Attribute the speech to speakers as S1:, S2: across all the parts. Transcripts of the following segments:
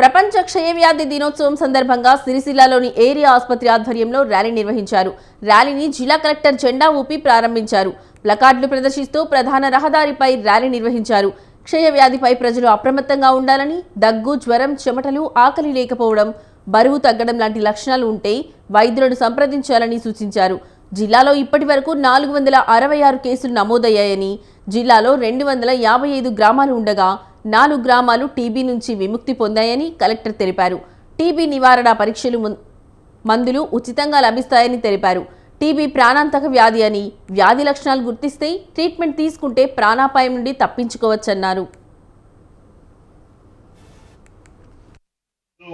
S1: ప్రపంచ క్షయవ్యాధి దినోత్సవం సందర్భంగా సిరిసిల్లాలోని ఏరియా ఆసుపత్రి ఆధ్వర్యంలో ర్యాలీ నిర్వహించారు. ర్యాలీని జిల్లా కలెక్టర్ జెండా ఊపి ప్రారంభించారు. ప్లకార్డులు ప్రదర్శిస్తూ ప్రధాన రహదారిపై ర్యాలీ నిర్వహించారు. క్షయవ్యాధిపై ప్రజలు అప్రమత్తంగా ఉండాలని దగ్గు జ్వరం చెమటలు ఆకలి లేకపోవడం బరువు తగ్గడం లాంటి లక్షణాలు ఉంటే వైద్యులను సంప్రదించాలని సూచించారు. జిల్లాలో ఇప్పటి వరకు నాలుగు వందల అరవై ఆరు కేసులు నమోదయ్యాయని జిల్లాలో రెండు వందల యాభై ఐదు గ్రామాలు ఉండగా నాలుగు గ్రామాలు టీబీ నుంచి విముక్తి పొందాయని కలెక్టర్ తెలిపారు. టీబీ నివారణ పరీక్షలు మందులు ఉచితంగా లభిస్తాయని తెలిపారు. టీబీ ప్రాణాంతక వ్యాధి అని వ్యాధి లక్షణాలు గుర్తిస్తే ట్రీట్మెంట్ తీసుకుంటే ప్రాణాపాయం నుండి తప్పించుకోవచ్చన్నారు.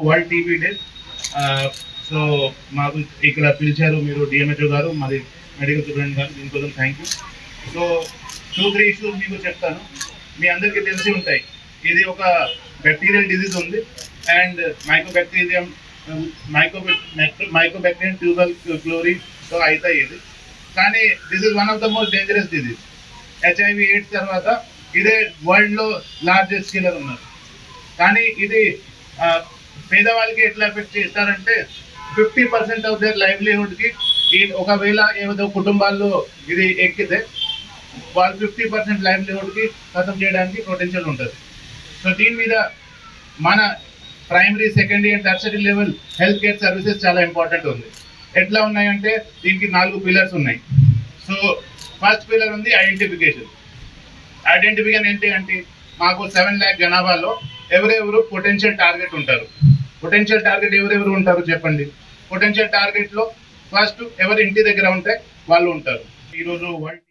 S2: వరల్డ్ టీవీ డే సో మాకు ఇక్కడ పిలిచారు మీరు డిఎంహెచ్ఓ గారు మరి మెడికల్ సూపరింటెండెంట్ గారు దీనికోసం thank you so two three issues మీకు చెప్తాను. మీ అందరికీ తెలిసి ఉంటాయి. ఇది ఒక బ్యాక్టీరియల్ డిజీజ్ ఉంది. అండ్ మైకోబ్యాక్టీరియం మైకో మైకోబ్యాక్టీరియం ట్యూబల్ క్లోరీతో అవుతాయి ఇది కానీ this is one of the most dangerous disease HIV AIDS తర్వాత ఇదే వరల్డ్లో లార్జెస్ట్ కిల్లర్ ఉన్నారు. కానీ ఇది పేదవాళ్ళకి ఎట్లా ఎఫెక్ట్ చేస్తారంటే ఫిఫ్టీ పర్సెంట్ ఆఫ్ దేర్ లైవ్లీహుడ్కి ఈ ఒకవేళ ఏదో కుటుంబాల్లో ఇది ఎక్కితే వాళ్ళు ఫిఫ్టీ పర్సెంట్ లైవ్లీహుడ్కి ఖతం చేయడానికి పొటెన్షియల్ ఉంటుంది. సో దీని మీద మన primary secondary and tertiary level health care services చాలా ఇంపార్టెంట్ ఉంది. ఎట్లా ఉన్నాయంటే దీనికి నాలుగు పిల్లర్స్ ఉన్నాయి. సో ఫస్ట్ పిల్లర్ ఉంది ఐడెంటిఫికేషన్ ఐడెంటిఫికేషన్ ఏంటి అంటే మాకు సెవెన్ ల్యాక్ జనాభాలో ఎవరెవరు పొటెన్షియల్ టార్గెట్ ఉంటారు? పొటెన్షియల్ టార్గెట్ ఎవరెవరు ఉంటారు చెప్పండి? పొటెన్షియల్ టార్గెట్లో ఫస్ట్ ఎవరు ఇంటి దగ్గర ఉంటే వాళ్ళు ఉంటారు. ఈరోజు వరల్డ్